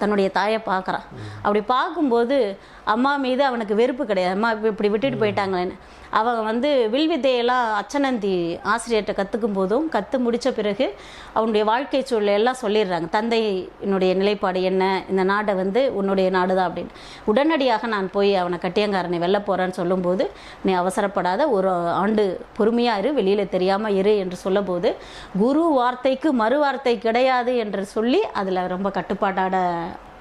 தன்னுடைய தாயை பார்க்குறான் அப்படி பார்க்கும்போது அம்மா மீது அவனுக்கு வெறுப்பு கிடையாது. அம்மா இப்ப இப்படி விட்டுட்டு போயிட்டாங்களேன்னு. அவன் வந்து வில் வித்தையெல்லாம் அச்சனந்தி ஆசிரியர்கிட்ட கற்றுக்கும் போதும் கற்று முடித்த பிறகு அவனுடைய வாழ்க்கை சூழலை சொல்லிடுறாங்க சொல்லிடுறாங்க. தந்தையினுடைய நிலைப்பாடு என்ன? இந்த நாடை வந்து உன்னுடைய நாடு தான் அப்படின்னு. உடனடியாக நான் போய் அவனை கட்டியங்காரனை வெல்ல போகிறேன்னு சொல்லும்போது நீ அவசரப்படாத ஒரு ஆண்டு பொறுமையாக இரு வெளியில் தெரியாமல் இரு என்று சொல்லும்போது குரு வார்த்தைக்கு மறு வார்த்தை கிடையாது என்று சொல்லி அதில் ரொம்ப கட்டுப்பாட்டாட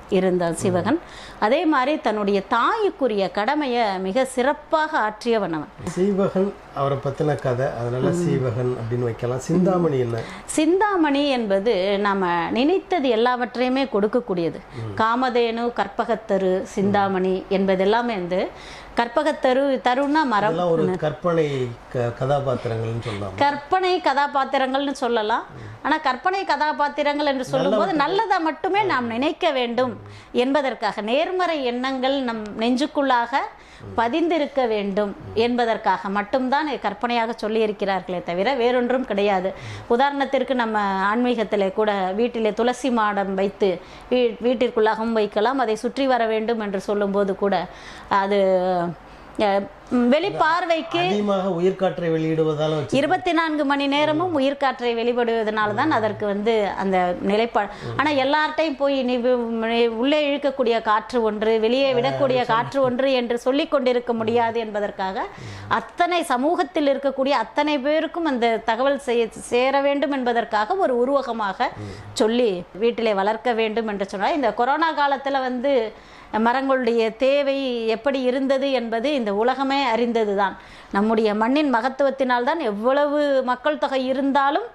இருந்தான் சிவகன். அதே மாதிரி தன்னுடைய தாய்க்குரிய கடமையை மிக சிறப்பாக ஆற்றியவன் அவன். சீவகன் அவரை பத்தின கதை அதனால சீவகன் அப்படின்னு வைக்கலாம். சிந்தாமணி என்ன? சிந்தாமணி என்பது நம்ம நினைத்தது எல்லாவற்றையுமே கொடுக்கக்கூடியது. காமதேனு கற்பகத்தரு சிந்தாமணி என்பது எல்லாமே வந்து கற்பகத்தரு தருன்னா மரம் ஒரு கற்பனை கதாபாத்திரங்கள்னு சொல்லலாம்? கற்பனை கதாபாத்திரங்கள்னு சொல்லலாம். ஆனால் கற்பனை கதாபாத்திரங்கள் என்று சொல்லும்போது நல்லதை மட்டுமே. நாம் நினைக்க வேண்டும் என்பதற்காக நேர்மறை எண்ணங்கள் நம் நெஞ்சுக்குள்ளாக பதிந்திருக்க வேண்டும் என்பதற்காக மட்டும்தான் கற்பனையாக சொல்லியிருக்கிறார்களே தவிர வேறொன்றும் கிடையாது. உதாரணத்திற்கு நம்ம ஆன்மீகத்தில் கூட வீட்டிலே துளசி மாடம் வைத்து வீ வீட்டிற்குள்ளாகவும் வைக்கலாம் அதை சுற்றி வர வேண்டும் என்று சொல்லும்போது கூட அது வெளிப்பார்வைக்கு அதிகமாக உயிர்காற்றை வெளியிடுவதால இருபத்தி நான்கு மணி நேரமும் உயிர்காற்றை வெளிப்படுவதனால தான் அதற்கு வந்து அந்த நிலைப்பாடு ஆனால் எல்லார்ட்டையும் போய் நீ உள்ளே இழுக்கக்கூடிய காற்று ஒன்று வெளியே விடக்கூடிய காற்று ஒன்று என்று சொல்லி கொண்டிருக்க முடியாது என்பதற்காக அத்தனை சமூகத்தில் இருக்கக்கூடிய அத்தனை பேருக்கும் அந்த தகவல் செய்ய சேர வேண்டும் என்பதற்காக ஒரு உருவகமாக சொல்லி வீட்டிலே வளர்க்க வேண்டும் என்று சொன்னால் இந்த கொரோனா காலத்தில் வந்து மரங்களுடைய தேவை எப்படி இருந்தது என்பது இந்த உலகமே அறிந்தது தான் நம்முடைய மண்ணின் மகத்துவத்தினால் தான் எவ்வளவு மக்கள் தொகை இருந்தாலும்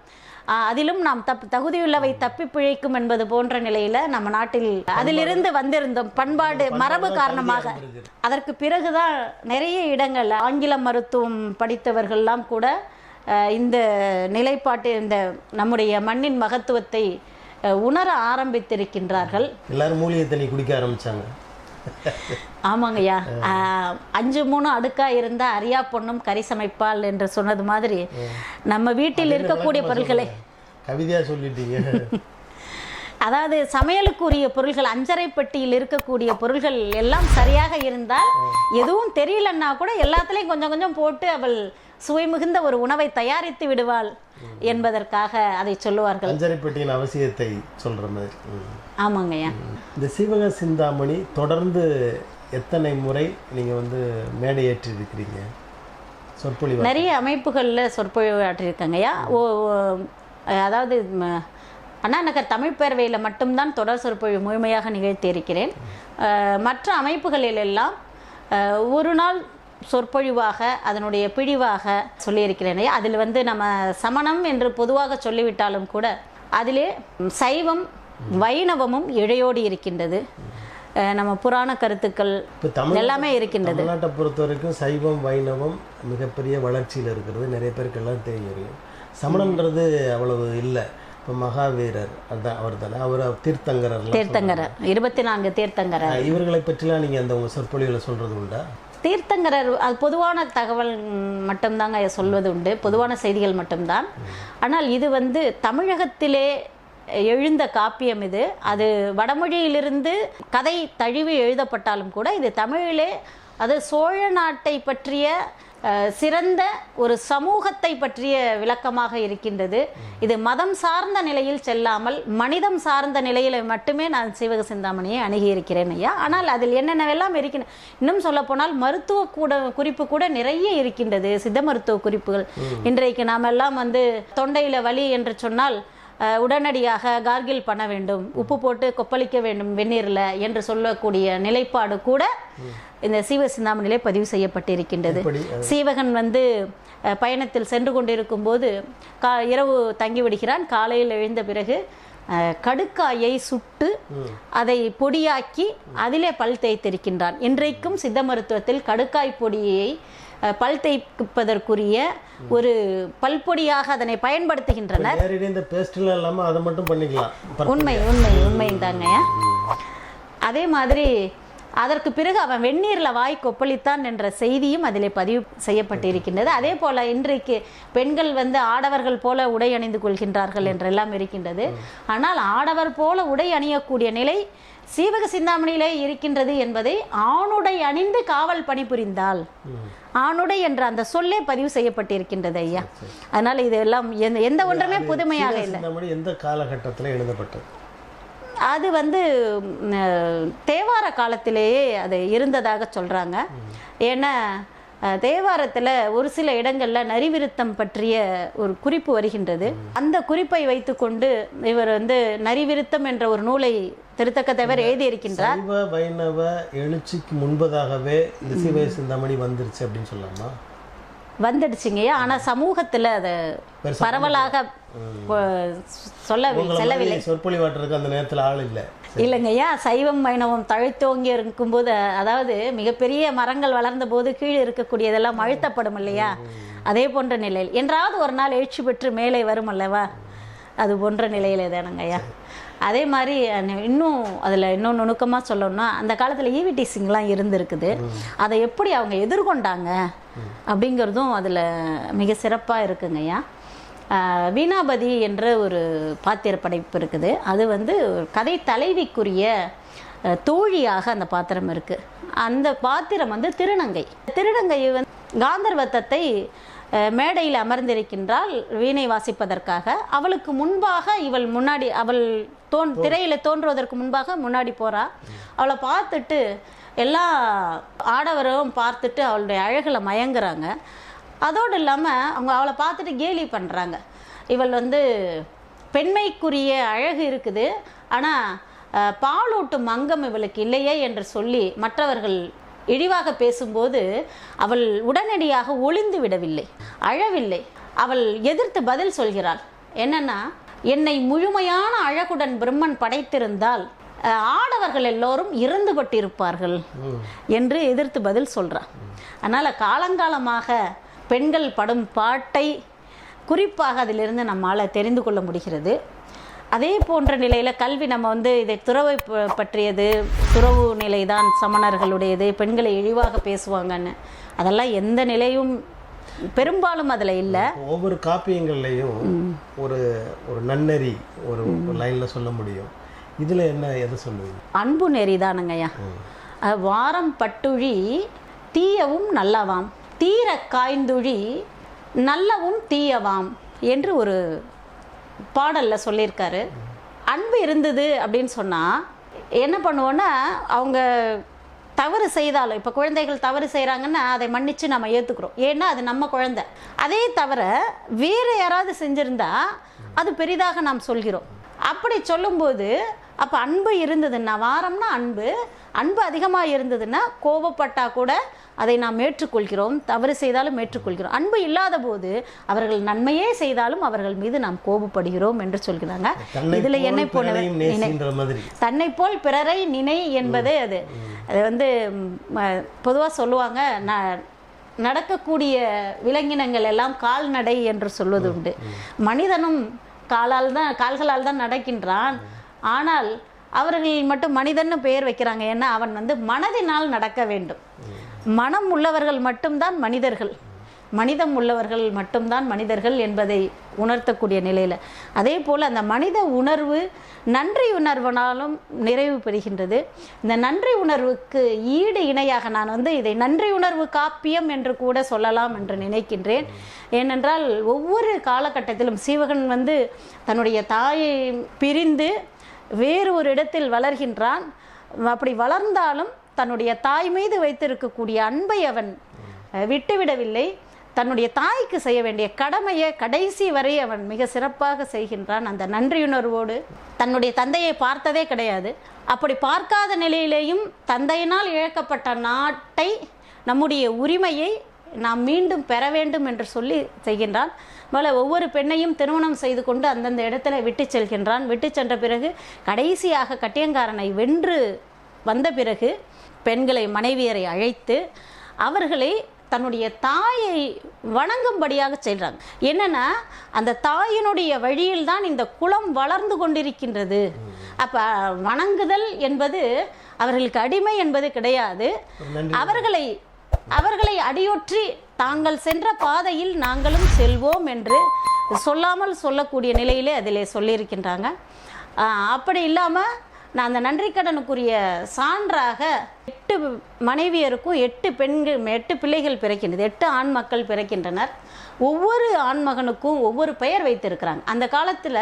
அதிலும் நாம் தப் தகுதியுள்ளவை தப்பி பிழைக்கும் என்பது போன்ற நிலையில நம்ம நாட்டில் அதிலிருந்து வந்திருந்தோம். பண்பாடு மரபு காரணமாக. அதற்கு பிறகுதான் நிறைய இடங்கள் ஆங்கில மருத்துவம் படித்தவர்கள்லாம் கூட இந்த நிலைப்பாட்டு இந்த நம்முடைய மண்ணின் மகத்துவத்தை உணர ஆரம்பித்திருக்கின்றார்கள். எல்லாரும் மூலிகை தண்ணி குடிக்க ஆரம்பிச்சாங்க. ஆமாங்கய்யா. அஞ்சு மூணு அடுக்கா இருந்தா அரியா பொண்ணும் கறி சமைப்பாள் என்று சொன்னது மாதிரி நம்ம வீட்டில் இருக்கக்கூடிய பொருட்களை கவிதையா சொல்லிட்டீங்க. அதாவது சமையலுக்குரிய பொருள்கள் அஞ்சரை பெட்டியில் இருக்கக்கூடிய பொருள்கள் எல்லாம் சரியாக இருந்தால் எதுவும் தெரியலன்னா கூட எல்லாத்துலேயும் கொஞ்சம் கொஞ்சம் போட்டு அவள் சுவை மிகுந்த ஒரு உணவை தயாரித்து விடுவாள் என்பதற்காக அதை சொல்லுவார்கள். அஞ்சரை பெட்டியின் அவசியத்தை சொல்ற மாதிரி. ஆமாங்கய்யா இந்த சிவக சிந்தாமணி தொடர்ந்து எத்தனை முறை நீங்க வந்து மேடையேற்றி இருக்கிறீங்க சொற்பொழிவு நிறைய அமைப்புகளில் சொற்பொழிவு ஆற்றியிருக்காங்கய்யா ஓ அதாவது அண்ணா நகர் தமிழ் பேரவையில் மட்டும்தான் தொடர் சொற்பொழிவு முழுமையாக நிகழ்த்தியிருக்கிறேன் மற்ற அமைப்புகளில் எல்லாம் அஹ், ஒரு நாள் சொற்பொழிவாக அதனுடைய பிழிவாக சொல்லியிருக்கிறேன் அதில் வந்து நம்ம சமணம் என்று பொதுவாக சொல்லிவிட்டாலும் கூட அதிலே சைவம் வைணவமும் இழையோடி இருக்கின்றது. நம்ம புராண கருத்துக்கள் எல்லாமே இருக்கின்றது. தமிழ்நாட்டை பொறுத்த வரைக்கும் சைவம் வைணவம் மிகப்பெரிய வளர்ச்சியில் இருக்கிறது. நிறைய பேருக்கு எல்லாம் தெரியும் சமணம்ன்றது அவ்வளவு இல்லை. இப்போ மகாவீரர் அதுதான் அவர் தானே. அவர் தீர்த்தங்கரர்லாம் தீர்த்தங்கரர் இருபத்தி நான்கு தீர்த்தங்கரர். இவர்களை பற்றிலாம் நீங்கள் அந்த உங்கள் சொற்பொழிவில் சொல்கிறது உண்டா? தீர்த்தங்கரர் அது பொதுவான தகவல் மட்டும்தாங்க சொல்வது உண்டு. பொதுவான செய்திகள் மட்டும்தான். ஆனால் இது வந்து தமிழகத்திலே எழுந்த காப்பியம் இது. அது வடமொழியிலிருந்து கதை தழுவி எழுதப்பட்டாலும் கூட இது தமிழிலே அது சோழ நாட்டை பற்றிய சிறந்த ஒரு சமூகத்தை பற்றிய விளக்கமாக இருக்கின்றது. இது மதம் சார்ந்த நிலையில் செல்லாமல் மனிதம் சார்ந்த நிலையில் மட்டுமே நான் சிவக சிந்தாமணியை அணுகியிருக்கிறேன் ஐயா. ஆனால் அதில் என்னென்னவெல்லாம் இருக்கின்ற இன்னும் சொல்லப்போனால் மருத்துவ கூட குறிப்பு கூட நிறைய இருக்கின்றது சித்த மருத்துவ குறிப்புகள். இன்றைக்கு நாம் எல்லாம் வந்து தொண்டையில் வலி என்று சொன்னால் உடனடியாக கார்கில் பண்ண வேண்டும். உப்பு போட்டு கொப்பளிக்க வேண்டும் வெந்நீரில் என்று சொல்லக்கூடிய நிலைப்பாடு கூட இந்த சீவ சிந்தாமணியிலே பதிவு செய்யப்பட்டிருக்கின்றது. சீவகன் வந்து பயணத்தில் சென்று கொண்டிருக்கும் போது கா இரவு தங்கி விடுகிறான். காலையில் எழுந்த பிறகு கடுக்காயை சுட்டு அதை பொடியாக்கி அதிலே பல் தேய்த்திருக்கின்றான். இன்றைக்கும் சித்த மருத்துவத்தில் கடுக்காய் பொடியை பல் தேய்ப்பதற்குரிய ஒரு பல்பொடியாக அதனை பயன்படுத்துகின்றனர். நேரடி இந்த பேஸ்ட்லாம் இல்லாமல் அதை மட்டும் பண்ணிக்கலாம். பரவாயில்ல. உண்மை உண்மை உண்மை தாங்க. அதே மாதிரி அதற்கு பிறகு அவன் வெந்நீரில் வாய் கொப்பளித்தான் என்ற செய்தியும் அதிலே பதிவு செய்யப்பட்டிருக்கின்றது. அதே போல இன்றைக்கு பெண்கள் வந்து ஆடவர்கள் போல உடை அணிந்து கொள்கின்றார்கள் என்றெல்லாம் இருக்கின்றது. ஆனால் ஆடவர் போல உடை அணியக்கூடிய நிலை சீவக சிந்தாமணியிலே இருக்கின்றது என்பதை ஆணுடை அணிந்து காவல் பணிபுரிந்தால் ஆணுடை என்ற அந்த சொல்லே பதிவு செய்யப்பட்டிருக்கின்றது ஐயா. அதனால இதெல்லாம் எந்த எந்த ஒன்றுமே புதுமையாக இல்லை. எந்த காலகட்டத்தில் எழுதப்பட்டது? அது வந்து தேவார காலத்திலேயே அது இருந்ததாக சொல்றாங்க. ஏன்னா தேவாரத்துல ஒரு சில இடங்கள்ல நரிவிருத்தம் பற்றிய ஒரு குறிப்பு வருகின்றது. அந்த குறிப்பை வைத்துக்கொண்டு இவர் வந்து நரிவிருத்தம் என்ற ஒரு நூலை திருத்தக்க தேவர் எழுதியிருக்கின்றார். சைவ வைணவ எழுச்சிக்கு முன்பதாகவே சிந்தாமணி வந்துருச்சு அப்படின்னு சொல்லலாமா? வந்துடுச்சுங்கய்யா ஆனா சமூகத்துல அது பரவலாக சொல்லவில்லை. செல்லவில்லை சொற்பொழிவாட்டுறதுக்கு அந்த நேரத்தில் ஆள் இல்லை. இல்லைங்கய்யா சைவம் வைணவம் தழைத்தோங்கி இருக்கும்போது அதாவது மிகப்பெரிய மரங்கள் வளர்ந்த போது கீழே இருக்கக்கூடியதெல்லாம் அழுத்தப்படும் இல்லையா? அதே போன்ற நிலையில் என்றாவது ஒரு நாள் எழுச்சி பெற்று மேலே வரும் அல்லவா? அது போன்ற நிலையில் தானுங்கய்யா அதே மாதிரி இன்னும் அதில் இன்னும் நுணுக்கமாக சொல்லணும்னா அந்த காலத்தில் ஈவிடி சிங்லாம் இருந்திருக்குது. அதை எப்படி அவங்க எதிர்கொண்டாங்க? அப்படிங்கிறதும் அதில் மிக சிறப்பாக இருக்குங்கய்யா வீணாபதி என்ற ஒரு பாத்திர படைப்பு இருக்குது. அது வந்து கதை தலைவிக்குரிய தோழியாக அந்த பாத்திரம் இருக்குது அந்த பாத்திரம் வந்து திருநங்கை. திருநங்கை வந்து காந்தர்வத்தத்தை மேடையில் அமர்ந்திருக்கின்றால் வீணை வாசிப்பதற்காக அவளுக்கு முன்பாக இவள் முன்னாடி அவள் தோன் திரையில தோன்றுவதற்கு முன்பாக முன்னாடி போறா. அவளை பார்த்துட்டு எல்லா ஆடவரும் பார்த்துட்டு அவளுடைய அழகுல மயங்குறாங்க. அதோடு இல்லாமல் அவங்க அவளை பார்த்துட்டு கேலி பண்ணுறாங்க இவள் வந்து பெண்மைக்குரிய அழகு இருக்குது. ஆனால் பாலூட்டும் அங்கம் இவளுக்கு இல்லையே என்று சொல்லி மற்றவர்கள் இழிவாக பேசும்போது அவள் உடனடியாக ஒளிந்து விடவில்லை. அழவில்லை. அவள் எதிர்த்து பதில் சொல்கிறாள். என்னன்னா என்னை முழுமையான அழகுடன் பிரம்மன் படைத்திருந்தால் ஆடவர்கள் எல்லோரும் இறந்துபட்டிருப்பார்கள் என்று எதிர்த்து பதில் சொல்கிறான் அதனால் காலங்காலமாக பெண்கள் படும் பாட்டை குறிப்பாக அதிலிருந்து நம்மால் தெரிந்து கொள்ள முடிகிறது. அதே போன்ற நிலையில் கல்வி நம்ம வந்து இதை துறவை ப- பற்றியது துறவு நிலைதான் சமணர்களுடையது பெண்களை இழிவாக பேசுவாங்கன்னு அதெல்லாம் எந்த நிலையும் பெரும்பாலும் அதுல இல்லை. ஒவ்வொரு காப்பியங்கள்லையும் ஒரு ஒரு நன்னெறி ஒரு லைன்ல சொல்ல முடியும். இதுல என்ன எதை சொல்லுவீங்க? அன்பு நெறிதானுங்கய்யா அஹ் வாரம் பட்டுழி தீயவும் நல்லவாம். தீர காய்ந்துழி நல்லவும் தீயவாம் என்று ஒரு பாடல்ல சொல்லியிருக்காரு. அன்பு இருந்தது அப்படின்னு சொன்னா என்ன பண்ணுவோன்னா அவங்க தவறு செய்தாலும் இப்போ குழந்தைகள் தவறு செய்கிறாங்கன்னா அதை மன்னித்து நம்ம ஏற்றுக்கிறோம் ஏன்னா அது நம்ம குழந்தை. அதே தவிர வேறு யாராவது செஞ்சுருந்தா அது பெரிதாக நாம் சொல்கிறோம். அப்படி சொல்லும்போது அப்போ அன்பு இருந்ததுன்னா வாரம்னா அன்பு. அன்பு அதிகமாக இருந்ததுன்னா கோபப்பட்டா கூட அதை நாம் ஏற்றுக்கொள்கிறோம். தவறு செய்தாலும் ஏற்றுக்கொள்கிறோம். அன்பு இல்லாத போது அவர்கள் நன்மையே செய்தாலும் அவர்கள் மீது நாம் கோபப்படுகிறோம் என்று சொல்கிறாங்க. இதுல என்னை போல தன்னை போல் பிறரை நினை என்பதே அது. அது வந்து பொதுவாக சொல்லுவாங்க ந- நடக்கக்கூடிய விலங்கினங்கள் எல்லாம் கால்நடை என்று சொல்வது உண்டு மனிதனும் காலால் தான் கால்களால் தான் நடக்கின்றான். ஆனால் அவர்கள் மட்டும் மனிதன்னு பெயர் வைக்கிறாங்க. ஏன்னா அவன் வந்து மனதினால் நடக்க வேண்டும். மனம் உள்ளவர்கள் மட்டும்தான் மனிதர்கள். மனிதம் உள்ளவர்கள் மட்டும்தான் மனிதர்கள் என்பதை உணர்த்தக்கூடிய நிலையில். அதே போல் அந்த மனித உணர்வு நன்றி உணர்வனாலும் நிறைவு பெறுகின்றது. இந்த நன்றி உணர்வுக்கு ஈடு இணையாக நான் வந்து இதை நன்றி உணர்வு காப்பியம் என்று கூட சொல்லலாம் என்று நினைக்கின்றேன். ஏனென்றால் ஒவ்வொரு காலகட்டத்திலும் சீவகன் வந்து தன்னுடைய தாயை பிரிந்து வேறு ஒரு இடத்தில் வளர்கின்றான். அப்படி வளர்ந்தாலும் தன்னுடைய தாய் மீது வைத்திருக்கக்கூடிய அன்பை அவன் விட்டுவிடவில்லை. தன்னுடைய தாய்க்கு செய்ய வேண்டிய கடமையை கடைசி வரை அவன் மிக சிறப்பாக செய்கின்றான். அந்த நன்றியுணர்வோடு தன்னுடைய தந்தையை பார்த்ததே கிடையாது. அப்படி பார்க்காத நிலையிலேயும் தந்தையினால் இழக்கப்பட்ட நாட்டை நம்முடைய உரிமையை நாம் மீண்டும் பெற வேண்டும் என்று சொல்லி செய்கின்றான். போல ஒவ்வொரு பெண்ணையும் திருமணம் செய்து கொண்டு அந்தந்த இடத்துல விட்டு செல்கின்றான். விட்டு சென்ற பிறகு கடைசியாக கட்டியங்காரனை வென்று வந்த பிறகு பெண்களை மனைவியரை அழைத்து அவர்களை தன்னுடைய தாயை வணங்கும்படியாக செய்கிறாங்க என்னன்னா அந்த தாயினுடைய வழியில் தான் இந்த குலம் வளர்ந்து கொண்டிருக்கின்றது. அப்ப வணங்குதல் என்பது அவர்களுக்கு அடிமை என்பது கிடையாது. அவர்களை அவர்களை அடியொற்றி தாங்கள் சென்ற பாதையில் நாங்களும் செல்வோம் என்று சொல்லாமல் சொல்லக்கூடிய நிலையிலே அதிலே சொல்லியிருக்கின்றாங்க. அப்படி இல்லாமல் நான் அந்த நன்றிக்கடனுக்குரிய சான்றாக எட்டு மனைவியருக்கும் எட்டு பெண்கள் எட்டு பிள்ளைகள் பிறக்கின்றது எட்டு ஆண் மக்கள் பிறக்கின்றனர். ஒவ்வொரு ஆண்மகனுக்கும் ஒவ்வொரு பெயர் வைத்திருக்கிறாங்க. அந்த காலத்தில்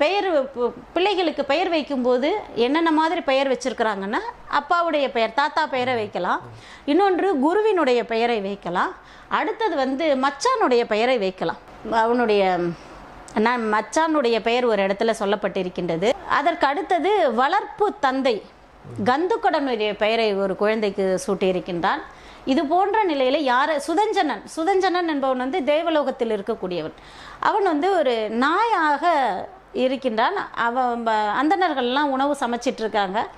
பெயர் பு- பிள்ளைகளுக்கு பெயர் வைக்கும்போது என்னென்ன மாதிரி பெயர் வச்சிருக்கிறாங்கன்னா அப்பாவுடைய பெயர் தாத்தா பெயரை வைக்கலாம். இன்னொன்று குருவினுடைய பெயரை வைக்கலாம். அடுத்தது வந்து மச்சானுடைய பெயரை வைக்கலாம். அவனுடைய நான் மச்சானுடைய பெயர் ஒரு இடத்துல சொல்லப்பட்டிருக்கின்றது. அதற்கு அடுத்தது வளர்ப்பு தந்தை கந்துக்கடனுடைய பெயரை ஒரு குழந்தைக்கு சூட்டியிருக்கின்றான். இது போன்ற நிலையில் யார் சுதஞ்சனன் சுதஞ்சனன் என்பவன் வந்து தேவலோகத்தில் இருக்கக்கூடியவன். அவன் வந்து ஒரு நாயாக இருக்கின்றான். அவன் ப- அந்தணர்கள்லாம் உணவு சமைச்சிட்டு இருக்காங்க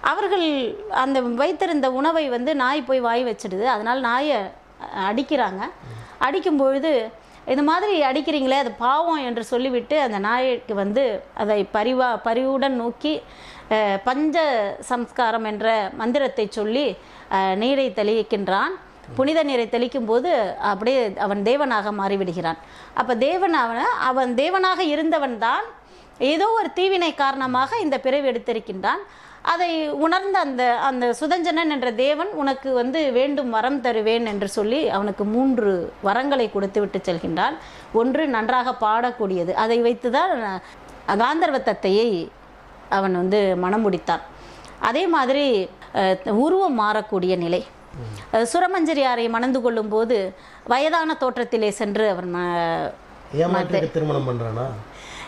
அவர்கள் அந்த வைத்திருந்த உணவை வந்து நாய் போய் வாய் வச்சிடுது. அதனால் நாயை அடிக்கிறாங்க. அடிக்கும் பொழுது இது மாதிரி அடிக்கிறீங்களே அது பாவம் என்று சொல்லிவிட்டு அந்த நாய்க்கு வந்து அதை பரிவா பரிவுடன் நோக்கி பஞ்ச சம்ஸ்காரம் என்ற மந்திரத்தை சொல்லி நீரை தெளிக்கின்றான். புனித நீரை தெளிக்கும் போது அப்படியே அவன் தேவனாக மாறிவிடுகிறான். அப்போ தேவன் அவன் அவன் தேவனாக இருந்தவன் தான் ஏதோ ஒரு தீவினை காரணமாக இந்த பிறவி எடுத்திருக்கின்றான். அதை உணர்ந்த அந்த அந்த சுதஞ்சனன் என்ற தேவன் உனக்கு வந்து வேண்டும் வரம் தருவேன் என்று சொல்லி அவனுக்கு மூன்று வரங்களை கொடுத்து விட்டு செல்கின்றான். ஒன்று நன்றாக பாடக்கூடியது. அதை வைத்து தான் காந்தர்வ தத்தையை அவன் வந்து மனம் முடித்தான். அதே மாதிரி உருவம் மாறக்கூடிய நிலை. சுரமஞ்சரியாரை மணந்து கொள்ளும்போது வயதான தோற்றத்திலே சென்று அவன் திருமணம் பண்றானா?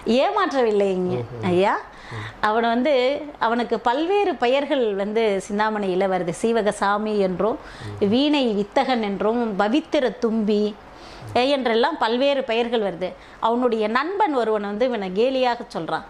ஏமாற்றவில்லைங்க. ஐயா அவன் வந்து அவனுக்கு பல்வேறு பெயர்கள் வந்து சிந்தாமணியில் வருது சீவகசாமி என்றும் வீணை வித்தகன் என்றும் பவித்திர தும்பி என்றெல்லாம் பல்வேறு பெயர்கள் வருது. அவனுடைய நண்பன் ஒருவன் வந்து இவனை கேலியாக சொல்கிறான்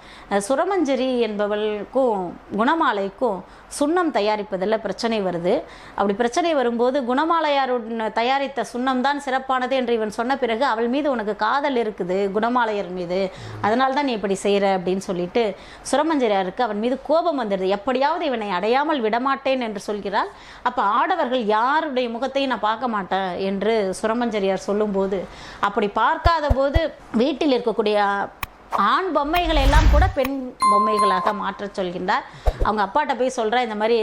சுரமஞ்சரி என்பவளுக்கும் குணமாலைக்கும் சுண்ணம் தயாரிப்பதில் பிரச்சனை வருது. அப்படி பிரச்சனை வரும்போது குணமாலையாருடன் தயாரித்த சுண்ணம் தான் சிறப்பானது என்று இவன் சொன்ன பிறகு அவள் மீது உனக்கு காதல் இருக்குது குணமாலையர் மீது. அதனால தான் நீ இப்படி செய்கிற அப்படின்னு சொல்லிட்டு சுரமஞ்சரியாருக்கு அவன் மீது கோபம் வந்துடுது. எப்படியாவது இவனை அடையாமல் விடமாட்டேன் என்று சொல்கிறாள். அப்போ ஆடவர்கள் யாருடைய முகத்தையும் நான் பார்க்க மாட்டேன் என்று சுரமஞ்சரியார் சொல்லும்போது அப்படி பார்க்காத போது வீட்டில் இருக்கக்கூடிய ஆண் பொம்மைகளை எல்லாம் கூட பெண் பொம்மைகளாக மாற்றச் சொல்கின்றார். அவங்க அப்பாட்ட போய் சொல்கிறா இந்த மாதிரி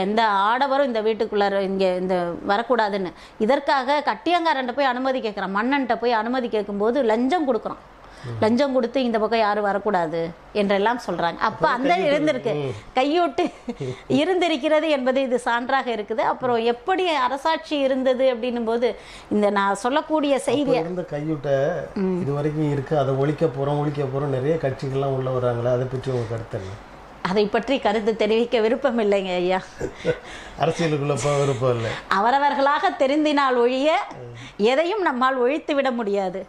எந்த ஆடவரும் இந்த வீட்டுக்குள்ளார இங்கே இந்த வரக்கூடாதுன்னு. இதற்காக கட்டியங்காரன்ட்ட போய் அனுமதி கேட்குறான் மன்னன்ட்ட போய் அனுமதி கேட்கும்போது லஞ்சம் கொடுக்குறான். லஞ்சம் கொடுத்து இந்த பக்கம் யாரும் வரக்கூடாது என்றெல்லாம் சொல்றாங்க. அப்ப அந்த இருந்திருக்கு கையூட்டு இருந்திருக்கிறது என்பது இது சான்றாக இருக்குது. அப்புறம் எப்படி அரசாட்சி இருந்தது அப்படின்னும் போது இந்த நான் சொல்லக்கூடிய செய்தி இருந்த கையூட்ட இது வரைக்கும் இருக்கு. அதை ஒழிக்க போறோம் ஒழிக்க போறோம். நிறைய கட்சிகள்லாம் உள்ள வராங்களே அதை பற்றி உங்க கருத்து என்ன? அதை பற்றி கருத்து தெரிவிக்க விருப்பம் இல்லைங்க ஐயா. அரசியலுக்குள்ள விருப்பம் இல்லை. அவரவர்களாக தெரிந்தினால் ஒழிய எதையும் நம்மால் ஒழித்து விட முடியாது.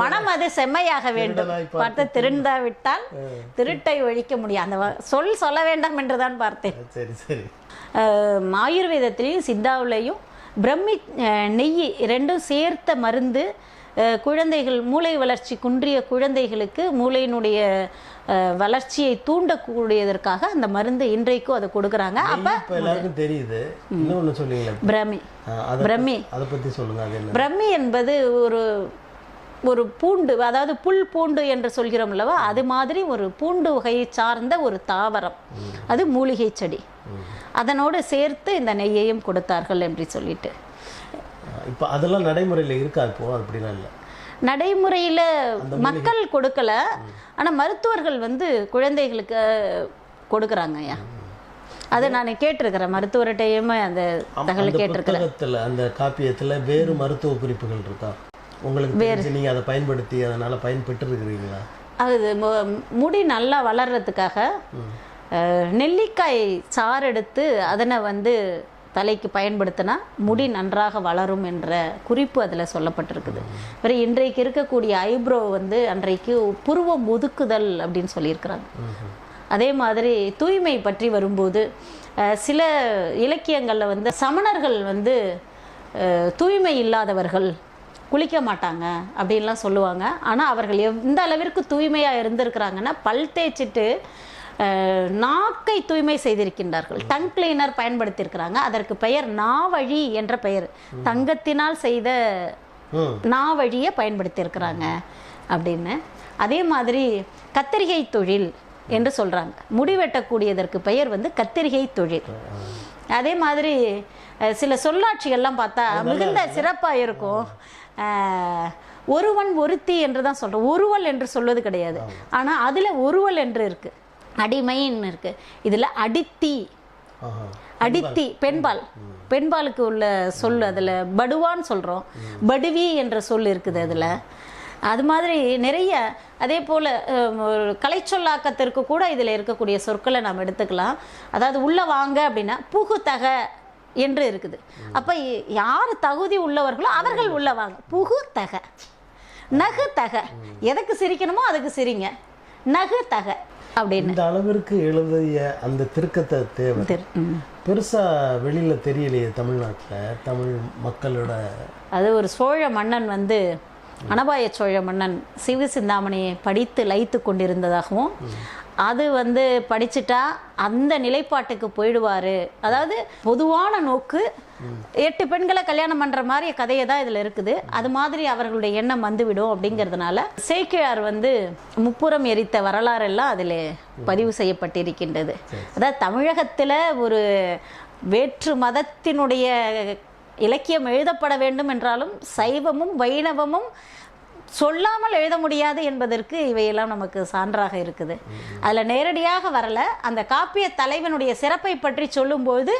மனம் அது செம்மையாக வேண்டும். பார்த்து திருந்தா விட்டால் திருட்டை ஒழிக்க முடியும் அந்த சொல் சொல்ல வேண்டாம் என்றுதான் பார்த்தேன். சரி சரி. ஆயுர்வேதத்திலையும் சித்தாவுலையும் பிரம்மி நெய் ரெண்டும் சேர்த்த மருந்து குழந்தைகள் மூளை வளர்ச்சி குன்றிய குழந்தைகளுக்கு மூளையினுடைய வளர்ச்சியை தூண்டக்கூடியதற்காக அந்த மருந்து இன்றைக்கும் அதை கொடுக்குறாங்க. அப்போ எல்லாருக்கும் தெரியுது. இன்னொன்னு சொல்லுங்களேன். பிரமி ஆ, அதை பத்தி சொல்லுங்க பிரம்மி என்பது ஒரு ஒரு பூண்டு அதாவது புல் பூண்டு என்று சொல்கிறோம் அல்லவா? அது மாதிரி ஒரு பூண்டு வகையை சார்ந்த ஒரு தாவரம். அது மூலிகை செடி. அதனோடு சேர்த்து இந்த நெய்யையும் கொடுத்தார்கள் என்று சொல்லிட்டு. இப்போ அதெல்லாம் நடைமுறையில் இருக்கா இப்போ? அப்படிலாம் இல்லை. நடைமுறையில் மக்கள் கொடுக்கல. ஆனால் மருத்துவர்கள் வந்து குழந்தைகளுக்கு கொடுக்குறாங்க ஐயா. அது நான் கேட்டிருக்கிறேன். மருத்துவர்கிட்டையுமே அந்த தகவல் கேட்டிருக்கிறேன். அந்த காப்பியத்துல வேறு மருத்துவ குறிப்புகள் இருக்கா? உங்களுக்கு தெரிஞ்சு நீங்க அதை பயன்படுத்தி அதனால பயன்பெற்று இருக்கிறீங்களா அது முடி நல்லா வளர்றதுக்காக அஹ், நெல்லிக்காய் சாறு எடுத்து அதனை வந்து தலைக்கு பயன்படுத்தினா முடி நன்றாக வளரும் என்ற குறிப்பு அதில் சொல்லப்பட்டிருக்குது. அப்புறம் இன்றைக்கு இருக்கக்கூடிய ஐப்ரோ வந்து அன்றைக்கு புருவம் ஒதுக்குதல் அப்படின்னு சொல்லியிருக்கிறாங்க. அதே மாதிரி தூய்மை பற்றி வரும்போது சில இலக்கியங்களில் வந்து சமணர்கள் வந்து தூய்மை இல்லாதவர்கள் குளிக்க மாட்டாங்க அப்படின்லாம் சொல்லுவாங்க. ஆனால் அவர்கள் எந்த அளவிற்கு தூய்மையாக இருந்திருக்கிறாங்கன்னா பல் தேய்ச்சிட்டு நாக்கை தூய்மை செய்திருக்கின்றார்கள். டங் கிளீனர் பயன்படுத்தியிருக்கிறாங்க. அதற்கு பெயர் நாவழி என்ற பெயர். தங்கத்தினால் செய்த நாவழியை பயன்படுத்தியிருக்கிறாங்க அப்படின்னு. அதே மாதிரி கத்தரிகை தொழில் என்று சொல்கிறாங்க முடி வெட்டக்கூடியதற்கு பெயர் வந்து கத்தரிகை தொழில். அதே மாதிரி சில சொல்லாட்சிகள்லாம் பார்த்தா மிகுந்த சிறப்பாக இருக்கும். ஒருவன் ஒருத்தி என்று தான் சொல்கிறோம் ஒருவல் என்று சொல்வது கிடையாது. ஆனால் அதில் ஒருவல் என்று இருக்கு. அடிமைன்னு இருக்கு. இதில் அடித்தி. அடித்தி பெண்பால். பெண்பாலுக்கு உள்ள சொல் அதில் படுவான்னு சொல்கிறோம் படுவி என்ற சொல் இருக்குது அதில். அது மாதிரி நிறைய அதே போல் கலைச்சொல்லாக்கத்திற்கு கூட இதில் இருக்கக்கூடிய சொற்களை நாம் எடுத்துக்கலாம். அதாவது உள்ளே வாங்க அப்படின்னா புகுத்தக என்று இருக்குது. அப்போ யார் தகுதி உள்ளவர்களோ அவர்கள் உள்ள வாங்க புகுத்தக நகு தக. எதுக்கு சிரிக்கணுமோ அதுக்கு சிரிங்க. நகு தக அப்படின்னு. இந்த அளவிற்கு எழுதிய அந்த திருக்கத்தை தேவை. பெருசா வெளியில தெரியலையே தமிழ்நாட்டுல தமிழ் மக்களோட. அது ஒரு சோழ மன்னன் வந்து அனபாய சோழ மன்னன் சிவ சிந்தாமணியை படித்து லயித்து கொண்டிருந்ததாகவும் அது வந்து படிச்சுட்டா அந்த நிலைப்பாட்டுக்கு போயிடுவாரு. அதாவது பொதுவான நோக்கு எட்டு பெண்களை கல்யாணம் பண்ற மாதிரி கதையை தான் இதுல இருக்குது. அது மாதிரி அவர்களுடைய எண்ணம் வந்துவிடும் அப்படிங்கிறதுனால சேக்கிழார் வந்து முப்புறம் எரித்த வரலாறெல்லாம் அதில் பதிவு செய்யப்பட்டிருக்கின்றது. அதாவது தமிழகத்தில் ஒரு வேற்று மதத்தினுடைய இலக்கியம் எழுதப்பட வேண்டும் என்றாலும் சைவமும் வைணவமும் சொல்லாமல் எழுத முடியாது என்பதற்கு இவையெல்லாம் நமக்கு சான்றாக இருக்குது. அதில் நேரடியாக வரல. அந்த காப்பிய தலைவனுடைய சிறப்பை பற்றி சொல்லும்போது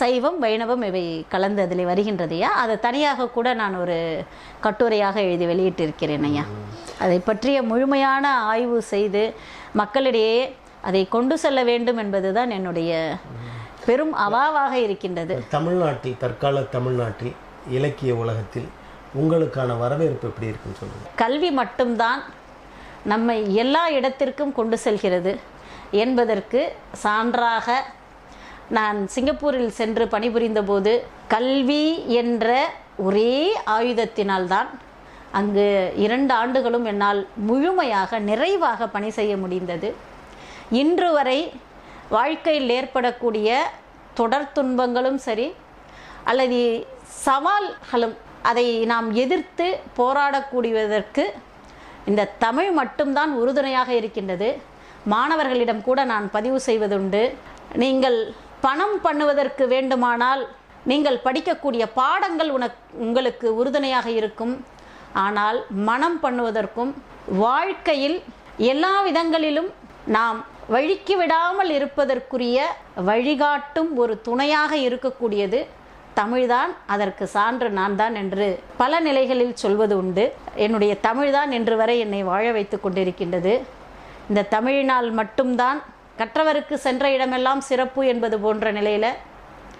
சைவம் வைணவம் இவை கலந்து அதில் வருகின்றதையா அதை தனியாக கூட நான் ஒரு கட்டுரையாக எழுதி வெளியிட்டிருக்கிறேன் ஐயா. அதை பற்றிய முழுமையான ஆய்வு செய்து மக்களிடையே அதை கொண்டு செல்ல வேண்டும் என்பதுதான் என்னுடைய பெரும் அவாவாக இருக்கின்றது. தமிழ்நாட்டில் தற்கால தமிழ்நாட்டில் இலக்கிய உலகத்தில் உங்களுக்கான வரவேற்பு எப்படி இருக்குன்னு சொல்லுங்க. கல்வி மட்டும்தான் நம்மை எல்லா இடத்திற்கும் கொண்டு செல்கிறது என்பதற்கு சான்றாக நான் சிங்கப்பூரில் சென்று பணிபுரிந்த போது கல்வி என்ற ஒரே ஆயுதத்தினால்தான் அங்கு இரண்டு ஆண்டுகளும் என்னால் முழுமையாக நிறைவாக பணி செய்ய முடிந்தது. இன்று வரை வாழ்க்கையில் ஏற்படக்கூடிய தொடர் துன்பங்களும் சரி அல்லது சவால்களும் அதை நாம் எதிர்த்து போராடக்கூடியதற்கு இந்த தமிழ் மட்டும்தான் உறுதுணையாக இருக்கின்றது. மாணவர்களிடம் கூட நான் பதிவு செய்வதுண்டு. நீங்கள் பணம் பண்ணுவதற்கு வேண்டுமானால் நீங்கள் படிக்கக்கூடிய பாடங்கள் உனக் உங்களுக்கு உறுதுணையாக இருக்கும். ஆனால் மனம் பண்ணுவதற்கும் வாழ்க்கையில் எல்லா விதங்களிலும் நாம் வழிக்கு விடாமல் இருப்பதற்குரிய வழிகாட்டும் ஒரு துணையாக இருக்கக்கூடியது. தமிழ்தான் அதற்கு சான்று நான் தான் என்று பல நிலைகளில் சொல்வது உண்டு. என்னுடைய தமிழ்தான் என்று வரை என்னை வாழ வைத்து கொண்டிருக்கின்றது. இந்த தமிழினால் மட்டும்தான் கற்றவருக்கு சென்ற இடமெல்லாம் சிறப்பு என்பது போன்ற நிலையில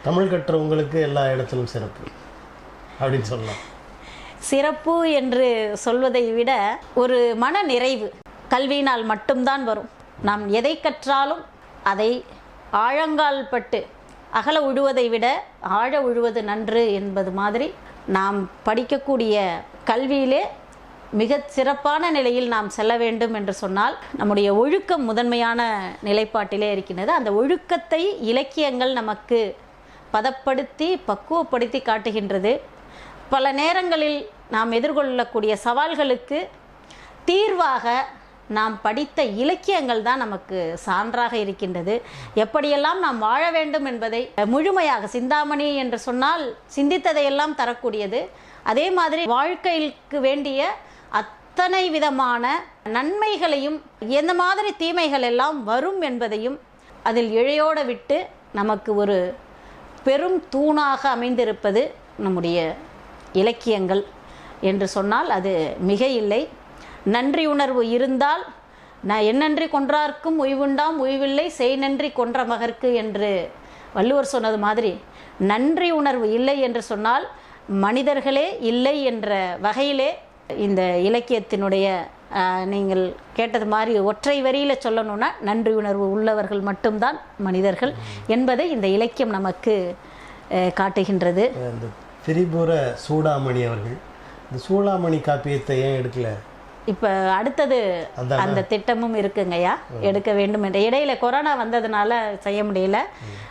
தமிழ் கற்ற உங்களுக்கு எல்லா இடத்திலும் சிறப்பு அப்படின்னு சொல்லலாம். சிறப்பு என்று சொல்வதை விட ஒரு மன நிறைவு கல்வியினால் மட்டும்தான் வரும். நாம் எதை கற்றாலும் அதை ஆழங்கால் பட்டு அகல உழுவதை விட ஆழ உழுவது நன்று என்பது மாதிரி நாம் படிக்கக்கூடிய கல்வியிலே மிக சிறப்பான நிலையில் நாம் செல்ல வேண்டும் என்று சொன்னால் நம்முடைய ஒழுக்கம் முதன்மையான நிலைப்பாட்டிலே இருக்கின்றது. அந்த ஒழுக்கத்தை இலக்கியங்கள் நமக்கு பதப்படுத்தி பக்குவப்படுத்தி காட்டுகின்றது. பல நேரங்களில் நாம் எதிர்கொள்ளக்கூடிய சவால்களுக்கு தீர்வாக நாம் படித்த இலக்கியங்கள் தான் நமக்கு சான்றாக இருக்கின்றது. எப்படியெல்லாம் நாம் வாழ வேண்டும் என்பதை முழுமையாக சிந்தாமணி என்று சொன்னால் சிந்தித்ததையெல்லாம் தரக்கூடியது. அதே மாதிரி வாழ்க்கைக்கு வேண்டிய அத்தனை விதமான நன்மைகளையும் எந்த மாதிரி தீமைகள் எல்லாம் வரும் என்பதையும் அதில் இழையோட விட்டு நமக்கு ஒரு பெரும் தூணாக அமைந்திருப்பது நம்முடைய இலக்கியங்கள். என்று சொன்னால் அது மிக இல்லை நன்றி உணர்வு இருந்தால் நான் என்னன்றி கொன்றார்க்கும் உய்வுண்டாம் உய்வில்லை செய் நன்றி கொன்ற மகற்கு என்று வள்ளுவர் சொன்னது மாதிரி நன்றி உணர்வு இல்லை என்று சொன்னால் மனிதர்களே இல்லை என்ற வகையிலே இந்த இலக்கியத்தினுடைய நீங்கள் கேட்டது மாதிரி ஒற்றை வரியில் சொல்லணும்னா நன்றி உணர்வு உள்ளவர்கள் மட்டும்தான் மனிதர்கள் என்பதை இந்த இலக்கியம் நமக்கு காட்டுகின்றது. திரிபுர சூடாமணி அவர்கள் இந்த சூடாமணி காப்பியத்தை ஏன் எடுக்கலை? இப்போ அடுத்தது அந்த திட்டமும் இருக்குங்கய்யா. எடுக்க வேண்டும் என்ற இடையில கொரோனா வந்ததுனால செய்ய முடியல.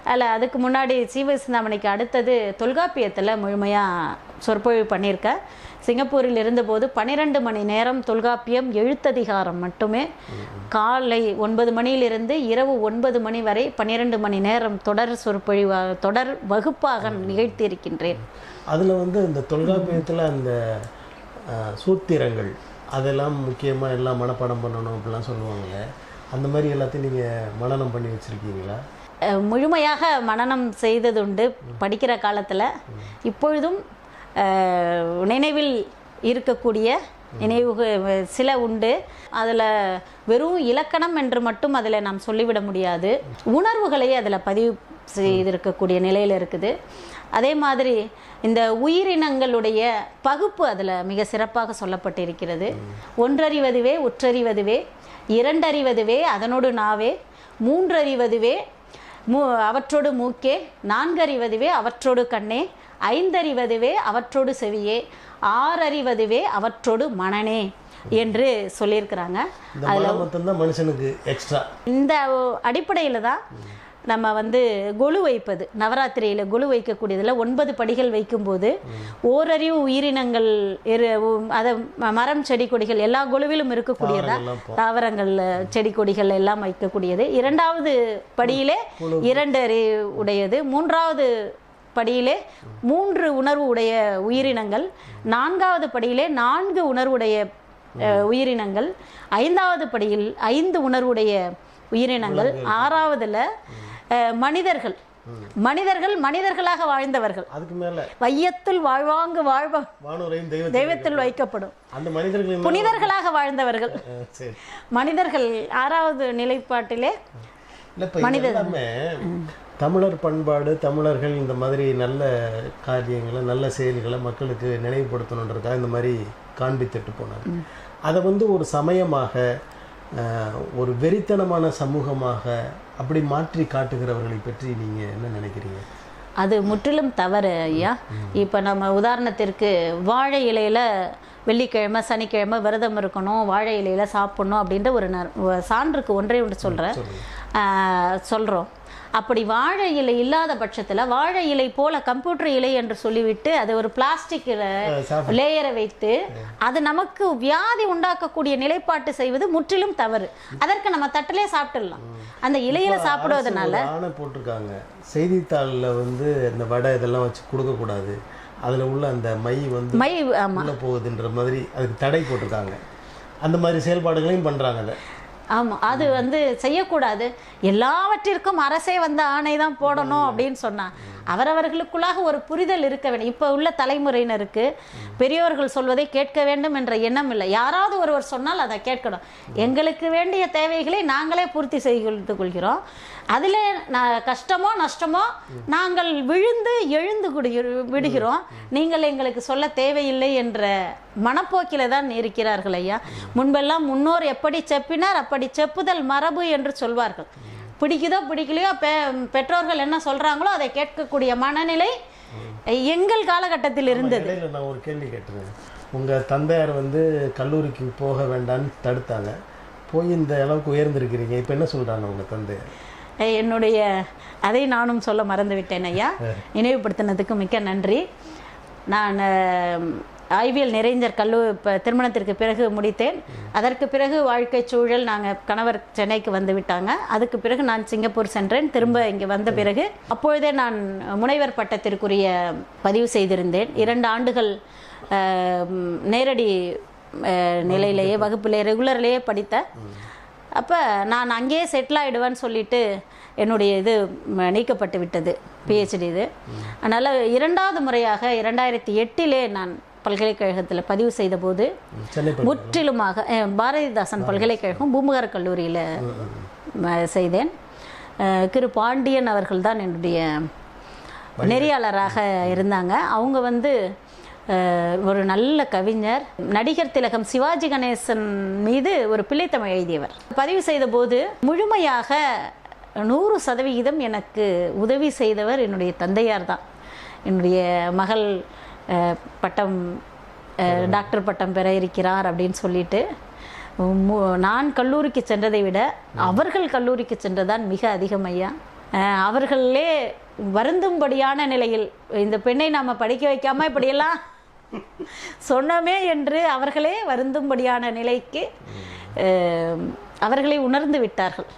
அதில் அதுக்கு முன்னாடி சீவ சிந்தாமணிக்கு அடுத்தது தொல்காப்பியத்தில் முழுமையாக சொற்பொழிவு பண்ணியிருக்கேன் சிங்கப்பூரில் இருந்தபோது பன்னிரெண்டு மணி நேரம் தொல்காப்பியம் எழுத்ததிகாரம் மட்டுமே. காலை ஒன்பது மணியிலிருந்து இரவு ஒன்பது மணி வரை பன்னிரெண்டு மணி நேரம் தொடர் சொற்பொழிவாக தொடர் வகுப்பாக நிகழ்த்தியிருக்கின்றேன். அதில் வந்து இந்த தொல்காப்பியத்தில் அந்த சூத்திரங்கள் அதெல்லாம் முக்கியமாக எல்லாம் மனப்பாடம் பண்ணணும் அப்படிலாம் சொல்லுவாங்களே அந்த மாதிரி எல்லாத்தையும் நீங்கள் மனநம் பண்ணி வச்சுருக்கீங்களா? முழுமையாக மனநம் செய்ததுண்டு படிக்கிற காலத்தில். இப்பொழுதும் நினைவில் இருக்கக்கூடிய நினைவு சில உண்டு. அதில் வெறும் இலக்கணம் என்று மட்டும் அதில் நாம் சொல்லிவிட முடியாது. உணர்வுகளை அதில் பதிவு செய்திருக்கக்கூடிய நிலையில் இருக்குது. அதே மாதிரி இந்த உயிரினங்களுடைய பகுப்பு அதில் மிக சிறப்பாக சொல்லப்பட்டிருக்கிறது. ஒன்றறிவதுவே உற்றறிவதுவே இரண்டறிவதுவே அதனோடு நாவே மூன்றறிவதுவே மூ அவற்றோடு மூக்கே நான்கறிவதுவே அவற்றோடு கண்ணே ஐந்தறிவதுவே அவற்றோடு செவியே ஆறறிவதுவே அவற்றோடு மனனே என்று சொல்லியிருக்கிறாங்க. மட்டும்தான் மனுஷனுக்கு எக்ஸ்ட்ரா இந்த அடிப்படையில் தான் நம்ம வந்து கொலு வைப்பது. நவராத்திரியில் கொலு வைக்கக்கூடியதில் ஒன்பது படிகள் வைக்கும்போது ஓரறிவு உயிரினங்கள் இரு அதை மரம் செடி கொடிகள் எல்லா கொலுவிலும் இருக்கக்கூடியதா? தாவரங்கள்லாம் போ- தாவரங்கள் செடி கொடிகள் எல்லாம் வைக்கக்கூடியது. இரண்டாவது படியிலே இரண்டு அறி உடையது. மூன்றாவது படியிலே மூன்று உணர்வு உடைய உயிரினங்கள். நான்காவது படியிலே நான்கு உணர்வுடைய உயிரினங்கள். ஐந்தாவது படியில் ஐந்து உணர்வுடைய உயிரினங்கள். ஆறாவதுல மனிதர்கள். மனிதர்கள் மனிதர்களாக வாழ்ந்தவர்கள். அதுக்கு மேலே வையத்தில் வாழ்வாங்கு வாழ்வ தெய்வத்தில் வைக்கப்படும். அந்த மனிதர்களின் புனிதர்களாக வாழ்ந்தவர்கள். மனிதர்கள் ஆறாவது நிலைப்பாட்டிலே எல்லாமே தமிழர் பண்பாடு தமிழர்கள் இந்த மாதிரி நல்ல காரியங்களை நல்ல செயல்களை மக்களுக்கு நினைவுபடுத்தணுன்றதுக்காக இந்த மாதிரி காண்பித்துட்டு போனாங்க. அதை வந்து ஒரு சமயமாக ஒரு வெறித்தனமான சமூகமாக அப்படி மாற்றி காட்டுகிறவர்களை பற்றி நீங்கள் என்ன நினைக்கிறீங்க? அது முற்றிலும் தவறு ஐயா. இப்போ நம்ம உதாரணத்திற்கு வாழை இலையில வெள்ளிக்கிழமை சனிக்கிழமை விரதம் இருக்கணும் வாழை இலையில சாப்பிடணும் அப்படின்ற ஒரு சான்றுக்கு ஒன்றே ஒன்று சொல்கிறேன் சொல்கிறோம் அப்படி வாழை இலை இல்லாத பட்சத்தில் வாழை இலை போல கம்ப்யூட்டர் இலை என்று சொல்லிவிட்டு அது ஒரு பிளாஸ்டிக் லேயரை வைத்து அது நமக்கு வியாதி உண்டாக்கக்கூடிய நிலைப்பாட்டு செய்வது முற்றிலும் தவறு. அதற்கு நம்ம தட்டிலே சாப்பிட்டுடலாம். அந்த இலையில சாப்பிடுவதனால போட்டிருக்காங்க. செய்தித்தாளில் வந்து இந்த வடை இதெல்லாம் வச்சு கொடுக்கக்கூடாது அதில் உள்ள அந்த மை வந்து மை போகுதுன்ற மாதிரி அதுக்கு தடை போட்டிருக்காங்க. அந்த மாதிரி செயல்பாடுகளையும் பண்ணுறாங்க அதை. ஆமா அது வந்து செய்யக்கூடாது. எல்லாவற்றிற்கும் அரசே வந்து ஆணை தான் போடணும் அப்படின்னு சொன்னா அவரவர்களுக்குள்ளாக ஒரு புரிதல் இருக்க வேண்டும் இப்போ உள்ள தலைமுறையினருக்கு பெரியோர்கள் சொல்வதை கேட்க வேண்டும் என்ற எண்ணம் இல்லை. யாராவது ஒருவர் சொன்னால் அதை கேட்கணும். எங்களுக்கு வேண்டிய தேவைகளை நாங்களே பூர்த்தி செய்து கொள்கிறோம். அதில் கஷ்டமோ நஷ்டமோ நாங்கள் விழுந்து எழுந்து விடுகிறோம். நீங்கள் எங்களுக்கு சொல்ல தேவையில்லை என்ற மனப்போக்கில தான் இருக்கிறார்கள் ஐயா. முன்பெல்லாம் முன்னோர் எப்படி செப்பினார் அப்படி செப்புதல் மரபு என்று சொல்வார்கள். பிடிக்குதோ பிடிக்கலையோ பெ பெற்றோர்கள் என்ன சொல்றாங்களோ அதை கேட்கக்கூடிய மனநிலை எங்கள் காலகட்டத்தில் இருந்தது. நான் ஒரு கேள்வி கேட்டுருந்தேன் உங்கள் தந்தையார் வந்து கல்லூரிக்கு போக வேண்டாம்னு தடுத்தாங்க. போய் இந்த அளவுக்கு உயர்ந்திருக்கிறீங்க. இப்போ என்ன சொல்கிறாங்க உங்கள் தந்தையார்? என்னுடைய அதை நானும் சொல்ல மறந்து விட்டேன் ஐயா நினைவுபடுத்தினதுக்கு மிக்க நன்றி. நான் அஹ், ஐவியல் நிறைஞ்சர் கல்லூ இப்போ திருமணத்திற்கு பிறகு முடித்தேன். அதற்கு பிறகு வாழ்க்கை சூழல் நாங்கள் கணவர் சென்னைக்கு வந்து விட்டாங்க. அதுக்கு பிறகு நான் சிங்கப்பூர் சென்றேன். திரும்ப இங்கே வந்த பிறகு அப்பொழுதே நான் முனைவர் பட்டத்திற்குரிய பதிவு செய்திருந்தேன். இரண்டு ஆண்டுகள் நேரடி நிலையிலேயே வகுப்பிலே ரெகுலர்லேயே படித்தேன் அப்போ நான் அங்கேயே செட்டில் ஆகிடுவேன்னு சொல்லிட்டு என்னுடைய இது நீக்கப்பட்டு விட்டது பிஹெச்டி இது. அதனால் இரண்டாவது முறையாக இரண்டாயிரத்தி எட்டிலே நான் பல்கலைக்கழகத்தில் பதிவு சென்னை பள்ளி முற்றிலுமாக பாரதிதாசன் பல்கலைக்கழகம் பூம்புகார் கல்லூரியில் செய்தேன். திரு பாண்டியன் அவர்கள் தான் என்னுடைய நெறியாளராக இருந்தாங்க. அவங்க வந்து ஒரு நல்ல கவிஞர் நடிகர் திலகம் சிவாஜி கணேசன் மீது ஒரு பிள்ளைத்தமிழ் எழுதியவர். பதிவு செய்த போது முழுமையாக நூறு சதவிகிதம் எனக்கு உதவி செய்தவர் என்னுடைய தந்தையார் தான். என்னுடைய மகள் பட்டம் டாக்டர் பட்டம் பெற இருக்கிறார் அப்படின்னு சொல்லிட்டு நான் கல்லூரிக்கு சென்றதை விட அவர்கள் கல்லூரிக்கு சென்றதான் மிக அதிகம் ஐயா. அவர்களே வருந்தும்படியான நிலையில் இந்த பெண்ணை நாம் படிக்க வைக்காம இப்படியெல்லாம் சொன்னோமே என்று அவர்களே வருந்தும்படியான நிலைக்கு அவர்களை உணர்ந்து விட்டார்கள்.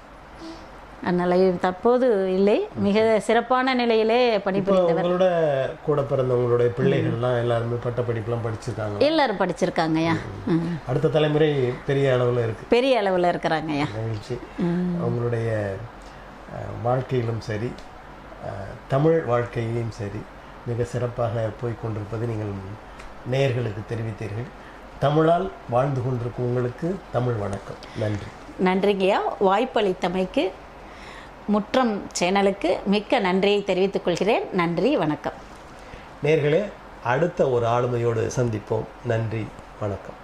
அந்நிலை தற்போது இல்லை. மிக சிறப்பான நிலையிலே பணிபுரிந்தவர். உங்களோட கூட பிறந்தவங்களுடைய பிள்ளைகள்லாம் எல்லாருமே பட்டப்படிப்புலாம் படிச்சிருக்காங்க. எல்லாரும் படிச்சிருக்காங்கய்யா. அடுத்த தலைமுறை பெரிய அளவில் இருக்கு. பெரிய அளவில் இருக்கிறாங்கய்யா. மகிழ்ச்சி அவங்களுடைய வாழ்க்கையிலும் சரி தமிழ் வாழ்க்கையிலும் சரி மிக சிறப்பாக போய் கொண்டிருப்பது நீங்கள் நேயர்களுக்கு தெரிவித்தீர்கள். தமிழால் வாழ்ந்து கொண்டிருக்கும் உங்களுக்கு தமிழ் வணக்கம். நன்றி. நன்றிங்கய்யா வாய்ப்பளித்தமைக்கு முற்றம் சேனலுக்கு மிக்க நன்றியை தெரிவித்துக் கொள்கிறேன். நன்றி வணக்கம். நேர்களே அடுத்த ஒரு ஆளுமையோடு சந்திப்போம். நன்றி வணக்கம்.